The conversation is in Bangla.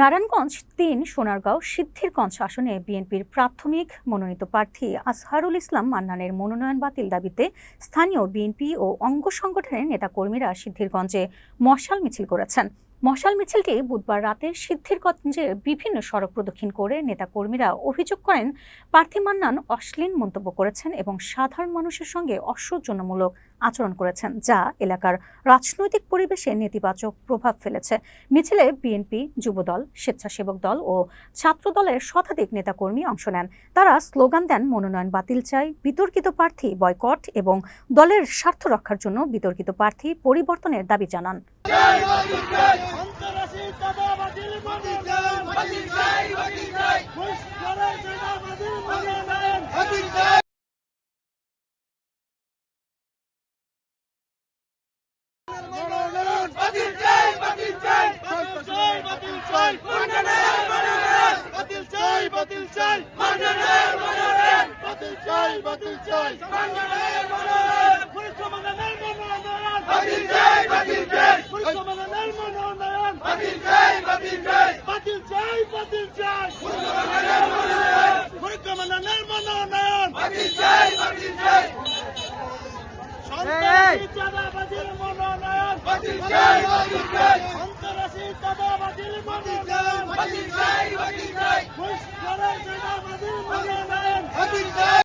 নারায়ণগঞ্জ তিন, সোনারগাঁও সিদ্ধিরগঞ্জ আসনে বিএনপির প্রাথমিক মনোনীত প্রার্থী আসহারুল ইসলাম মান্নানের মনোনয়ন বাতিল দাবিতে স্থানীয় বিএনপি ও অঙ্গ সংগঠনের নেতাকর্মীরা সিদ্ধিরগঞ্জে মশাল মিছিল করেছেন। মশাল মিছিলটি বুধবার রাতে সিদ্ধিরগঞ্জে বিভিন্ন সড়ক প্রদক্ষিণ করে নেতাকর্মীরা অভিযোগ করেন, প্রার্থী মান্নান অশ্লীল মন্তব্য করেছেন এবং সাধারণ মানুষের সঙ্গে অসৌজন্যমূলক আচরণ করেছেন, যা এলাকার রাজনৈতিক পরিবেশে নেতিবাচক প্রভাব ফেলেছে। মিছিলে বিএনপি যুবদল, স্বেচ্ছাসেবক দল ও ছাত্র দলের শতাধিক নেতাকর্মী অংশ নেন। তারা স্লোগান দেন, মনোনয়ন বাতিল চাই, বিতর্কিত প্রার্থী বয়কট এবং দলের স্বার্থ রক্ষার জন্য বিতর্কিত প্রার্থী পরিবর্তনের দাবি জানান চাই বাতিল চাই ঘুষ করে চাঁদাবাজির মনোনয়ন বাতিল চাই মনোনয়ন বাতিল চাই বাতিল চাই বাতিল চাই বাতিল চাই মনোনয়ন মনোনয়ন বাতিল চাই বাতিল চাই মনোনয়ন মনোনয়ন বাতিল চাই বাতিল চাই বাতিল চাই বাতিল চাই বাতিল চাই বাতিল চাই বাতিল চাই বাতিল চাই ঘুষ মনোনয়ন বাতিল চাই বাতিল চাই সন্ত্রাসী চাঁদাবাজির মনোনয়ন। বাতিল চাই বাতিল চাই সন্ত্রাসী চাঁদাবাজির মনোনয়ন। বাতিল চাই বাতিল চাই ঘুষ করে চাঁদাবাজির মনোনয়ন। বাতিল চাই